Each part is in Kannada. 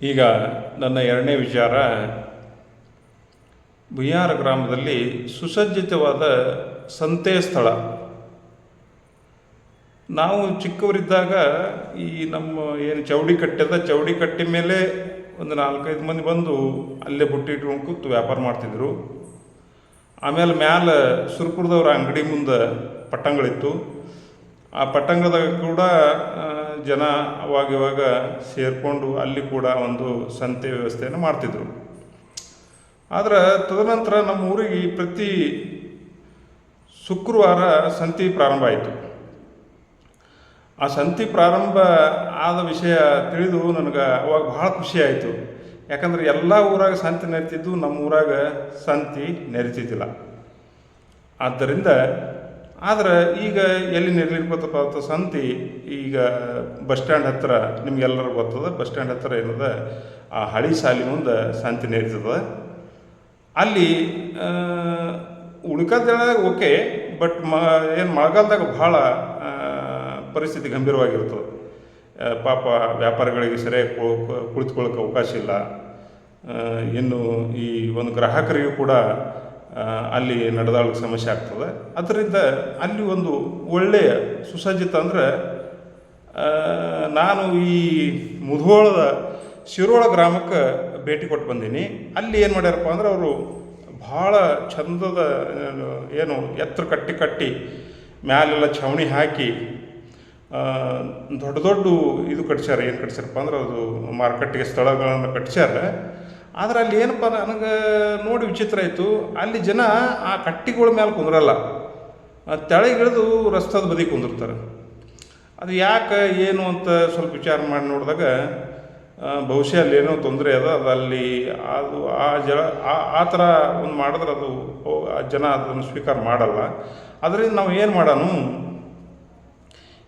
ಈಗ ನನ್ನ ಎರಡನೇ ವಿಚಾರ, ಬುಯ್ಯಾರ ಗ್ರಾಮದಲ್ಲಿ ಸುಸಜ್ಜಿತವಾದ ಸಂತೆ ಸ್ಥಳ. ನಾವು ಚಿಕ್ಕವರಿದ್ದಾಗ ಈ ನಮ್ಮ ಏನು ಚೌಡಿ ಕಟ್ಟೆದ, ಚೌಡಿ ಕಟ್ಟೆ ಮೇಲೆ ಒಂದು ನಾಲ್ಕೈದು ಮಂದಿ ಬಂದು ಅಲ್ಲೇ ಬುಟ್ಟಿ ಇಟ್ಕೊಂಡು ಕೂತು ವ್ಯಾಪಾರ ಮಾಡ್ತಿದ್ರು. ಆಮೇಲೆ ಮ್ಯಾಲ ಸುರ್ಪುರದವ್ರ ಅಂಗಡಿ ಮುಂದೆ ಪಟ್ಟಂಗಳಿತ್ತು. ಆ ಪಟ್ಟಂಗದಾಗ ಕೂಡ ಜನ ಅವಾಗ ಇವಾಗ ಸೇರಿಕೊಂಡು ಅಲ್ಲಿ ಕೂಡ ಒಂದು ಸಂತೆ ವ್ಯವಸ್ಥೆಯನ್ನು ಮಾಡ್ತಿದ್ರು. ಆದರೆ ತದನಂತರ ನಮ್ಮ ಊರಿಗೆ ಪ್ರತಿ ಶುಕ್ರವಾರ ಸಂತಿ ಪ್ರಾರಂಭ ಆಯಿತು. ಆ ಸಂತಿ ಪ್ರಾರಂಭ ಆದ ವಿಷಯ ತಿಳಿದು ನನಗೆ ಅವಾಗ ಭಾಳ ಖುಷಿ ಆಯಿತು. ಯಾಕಂದ್ರೆ ಎಲ್ಲ ಊರಾಗ ಸಂತಿ ನೆರಿತಿದ್ದು, ನಮ್ಮ ಊರಾಗ ಸಂತಿ ನೆರಿತಿದ್ದಿಲ್ಲ. ಆದ್ದರಿಂದ ಆದ್ರೆ ಈಗ ಎಲ್ಲಿ ನೆರಳಿರ್ಬೋದಪ್ಪ ಅಂತ ಸಂತಿ ಈಗ ಬಸ್ ಸ್ಟ್ಯಾಂಡ್ ಹತ್ರ ನಿಮ್ಗೆಲ್ಲರೂ ಗೊತ್ತದ, ಬಸ್ ಸ್ಟ್ಯಾಂಡ್ ಹತ್ರ ಏನದ, ಆ ಹಳಿ ಸಾಲಿ ಮುಂದೆ ಸಂತಿ ನೆರಿತದ ಅಲ್ಲಿ ಉಳ್ಕದೇಳ ಓಕೆ, ಬಟ್ ಮ, ಏನು ಮಳೆಗಾಲದಾಗ ಭಾಳ ಪರಿಸ್ಥಿತಿ ಗಂಭೀರವಾಗಿರ್ತದೆ. ಪಾಪ ವ್ಯಾಪಾರಿಗಳಿಗೆ ಸರಿಯಾಗಿ ಕುಳಿತುಕೊಳ್ಳೋಕೆ ಅವಕಾಶ ಇಲ್ಲ. ಇನ್ನು ಈ ಒಂದು ಗ್ರಾಹಕರಿಗೂ ಕೂಡ ಅಲ್ಲಿ ನಡೆದಾಳಕ್ಕೆ ಸಮಸ್ಯೆ ಆಗ್ತದೆ. ಅದರಿಂದ ಅಲ್ಲಿ ಒಂದು ಒಳ್ಳೆಯ ಸುಸಜ್ಜಿತ ಅಂದರೆ ನಾನು ಈ ಮುಧೋಳದ ಶಿರೋಳ ಗ್ರಾಮಕ್ಕೆ ಭೇಟಿ ಕೊಟ್ಟು ಬಂದೀನಿ. ಅಲ್ಲಿ ಏನು ಮಾಡ್ಯಾರಪ್ಪ ಅಂದ್ರೆ ಅವರು ಭಾಳ ಚಂದದ ಏನು, ಎತ್ತರ ಕಟ್ಟಿ ಕಟ್ಟಿ ಮ್ಯಾಲೆಲ್ಲ ಛಾವಣಿ ಹಾಕಿ ದೊಡ್ಡ ದೊಡ್ಡ ಇದು ಕಟ್ಸ್ಯಾರ. ಏನು ಕಟ್ಸ್ಯಾರಪ್ಪ ಅಂದ್ರೆ ಅದು ಮಾರುಕಟ್ಟೆಗೆ ಸ್ಥಳಗಳನ್ನು ಕಟ್ಸ್ಯಾರ. ಆದ್ರೆ ಅಲ್ಲಿ ಏನಪ್ಪ ನನಗೆ ನೋಡಿ ವಿಚಿತ್ರ ಆಯಿತು. ಅಲ್ಲಿ ಜನ ಆ ಕಟ್ಟಿಗಳ ಮೇಲೆ ಕುಂದ್ರಲ್ಲ. ತೆಳಗಿಳಿದು ರಸ್ತದ ಬದಿ ಕುಂದಿರ್ತಾರೆ. ಅದು ಯಾಕೆ, ಏನು ಅಂತ ಸ್ವಲ್ಪ ವಿಚಾರ ಮಾಡಿ ನೋಡಿದಾಗ ಬಹುಶಃ ಅಲ್ಲಿ ಏನೋ ತೊಂದರೆ ಅದ. ಅದು ಅಲ್ಲಿ ಅದು ಆ ಜನ ಆ ಥರ ಒಂದು ಮಾಡಿದ್ರೆ ಅದು ಆ ಜನ ಅದನ್ನು ಸ್ವೀಕಾರ ಮಾಡಲ್ಲ. ಅದರಿಂದ ನಾವು ಏನು ಮಾಡೋಣ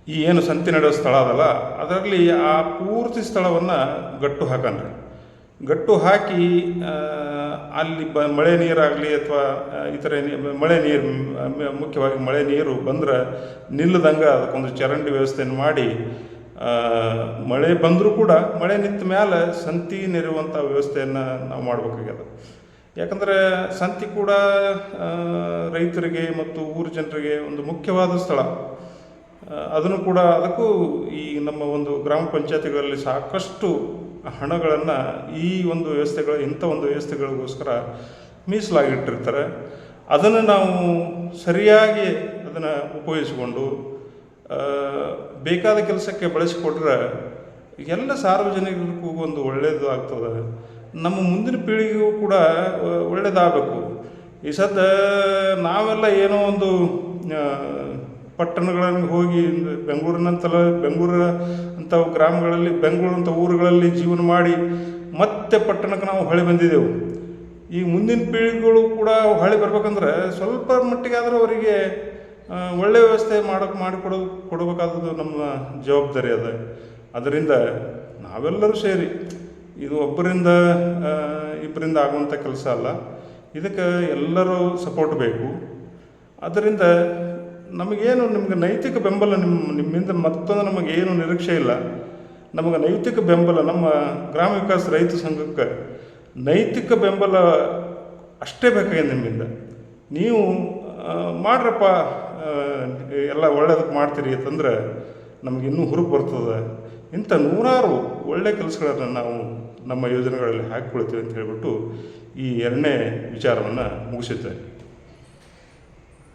ಈ ಏನು ಸಂತೆ ನಡೆಯೋ ಸ್ಥಳ ಅದಲ್ಲ. ಅದರಲ್ಲಿ ಆ ಪೂರ್ತಿ ಸ್ಥಳವನ್ನು ಗಟ್ಟು ಹಾಕನ್ರಿ. ಗಟ್ಟು ಹಾಕಿ ಅಲ್ಲಿ ಬ, ಮಳೆ ನೀರಾಗಲಿ ಅಥವಾ ಇತರೆ ಮಳೆ ನೀರು ಮುಖ್ಯವಾಗಿ ಮಳೆ ನೀರು ಬಂದ್ರೆ ನಿಲ್ಲದಂಗೆ ಅದಕ್ಕೊಂದು ಚರಂಡಿ ವ್ಯವಸ್ಥೆಯನ್ನು ಮಾಡಿ ಮಳೆ ಬಂದರೂ ಕೂಡ ಮಳೆ ನಿಂತ ಮೇಲೆ ಸಂತಿ ನೆರೆಯುವಂಥ ವ್ಯವಸ್ಥೆಯನ್ನು ನಾವು ಮಾಡಬೇಕಾಗ್ಯದ. ಯಾಕಂದರೆ ಸಂತಿ ಕೂಡ ರೈತರಿಗೆ ಮತ್ತು ಊರ ಜನರಿಗೆ ಒಂದು ಮುಖ್ಯವಾದ ಸ್ಥಳ. ಅದನ್ನು ಕೂಡ ಅದಕ್ಕೂ ಈ ನಮ್ಮ ಒಂದು ಗ್ರಾಮ ಪಂಚಾಯತಿಗಳಲ್ಲಿ ಸಾಕಷ್ಟು ಹಣಗಳನ್ನು ಈ ಒಂದು ವ್ಯವಸ್ಥೆಗಳು, ಇಂಥ ಒಂದು ವ್ಯವಸ್ಥೆಗಳಿಗೋಸ್ಕರ ಮೀಸಲಾಗಿಟ್ಟಿರ್ತಾರೆ. ಅದನ್ನು ನಾವು ಸರಿಯಾಗಿ ಅದನ್ನು ಉಪಯೋಗಿಸಿಕೊಂಡು ಬೇಕಾದ ಕೆಲಸಕ್ಕೆ ಬಳಸಿಕೊಟ್ರೆ ಎಲ್ಲ ಸಾರ್ವಜನಿಕರಿಗೂ ಒಂದು ಒಳ್ಳೆಯದು ಆಗ್ತದೆ. ನಮ್ಮ ಮುಂದಿನ ಪೀಳಿಗೆಗೂ ಕೂಡ ಒಳ್ಳೆಯದಾಗಬೇಕು ಈ ಸದ್ದ ನಾವೆಲ್ಲ ಏನೋ ಒಂದು ಪಟ್ಟಣಗಳಲ್ಲಿ ಹೋಗಿ ಬೆಂಗಳೂರಿನಂತಲ್ಲ ಬೆಂಗಳೂರು ಅಂಥ ಗ್ರಾಮಗಳಲ್ಲಿ, ಬೆಂಗಳೂರು ಅಂತ ಊರುಗಳಲ್ಲಿ ಜೀವನ ಮಾಡಿ ಮತ್ತೆ ಪಟ್ಟಣಕ್ಕೆ ನಾವು ಹೊಳೆ ಬಂದಿದ್ದೆವು. ಈ ಮುಂದಿನ ಪೀಳಿಗೆಗಳು ಕೂಡ ಹೊಳೆ ಬರ್ಬೇಕಂದ್ರೆ ಸ್ವಲ್ಪ ಮಟ್ಟಿಗೆ ಆದರೂ ಅವರಿಗೆ ಒಳ್ಳೆಯ ಒಳ್ಳೆ ವ್ಯವಸ್ಥೆ ಮಾಡೋಕೆ ಮಾಡಿಕೊಡೋ, ಕೊಡಬೇಕಾದದ್ದು ನಮ್ಮ ಜವಾಬ್ದಾರಿ ಅದ. ಅದರಿಂದ ನಾವೆಲ್ಲರೂ ಸೇರಿ, ಇದು ಒಬ್ಬರಿಂದ ಇಬ್ಬರಿಂದ ಆಗುವಂಥ ಕೆಲಸ ಅಲ್ಲ. ಇದಕ್ಕೆ ಎಲ್ಲರೂ ಸಪೋರ್ಟ್ ಬೇಕು. ಅದರಿಂದ ನಮಗೇನು ನಿಮಗೆ ನೈತಿಕ ಬೆಂಬಲ ನಿಮ್ಮ ನಿಮ್ಮಿಂದ ಮತ್ತೊಂದು ನಮಗೇನು ನಿರೀಕ್ಷೆ ಇಲ್ಲ. ನಮಗೆ ನೈತಿಕ ಬೆಂಬಲ ನಮ್ಮ ಗ್ರಾಮ ವಿಕಾಸ ರೈತ ಸಂಘಕ್ಕೆ ನೈತಿಕ ಬೆಂಬಲ ಅಷ್ಟೇ ಬೇಕಾಗಿದೆ ನಿಮ್ಮಿಂದ. ನೀವು ಮಾಡ್ರಪ್ಪ ಎಲ್ಲ ಒಳ್ಳೇದಕ್ಕೆ ಮಾಡ್ತೀರಿ ಅಂತಂದ್ರೆ ನಮಗೆ ಇನ್ನೂ ಹುರುಪು ಬರ್ತದೆ. ಇಂಥ ನೂರಾರು ಒಳ್ಳೆಯ ಕೆಲಸಗಳನ್ನು ನಾವು ನಮ್ಮ ಯೋಜನೆಗಳಲ್ಲಿ ಹಾಕಿಕೊಳ್ತೀವಿ ಅಂತ ಹೇಳಿಬಿಟ್ಟು ಈ ಎರಡನೇ ವಿಚಾರವನ್ನು ಮುಗಿಸುತ್ತೇನೆ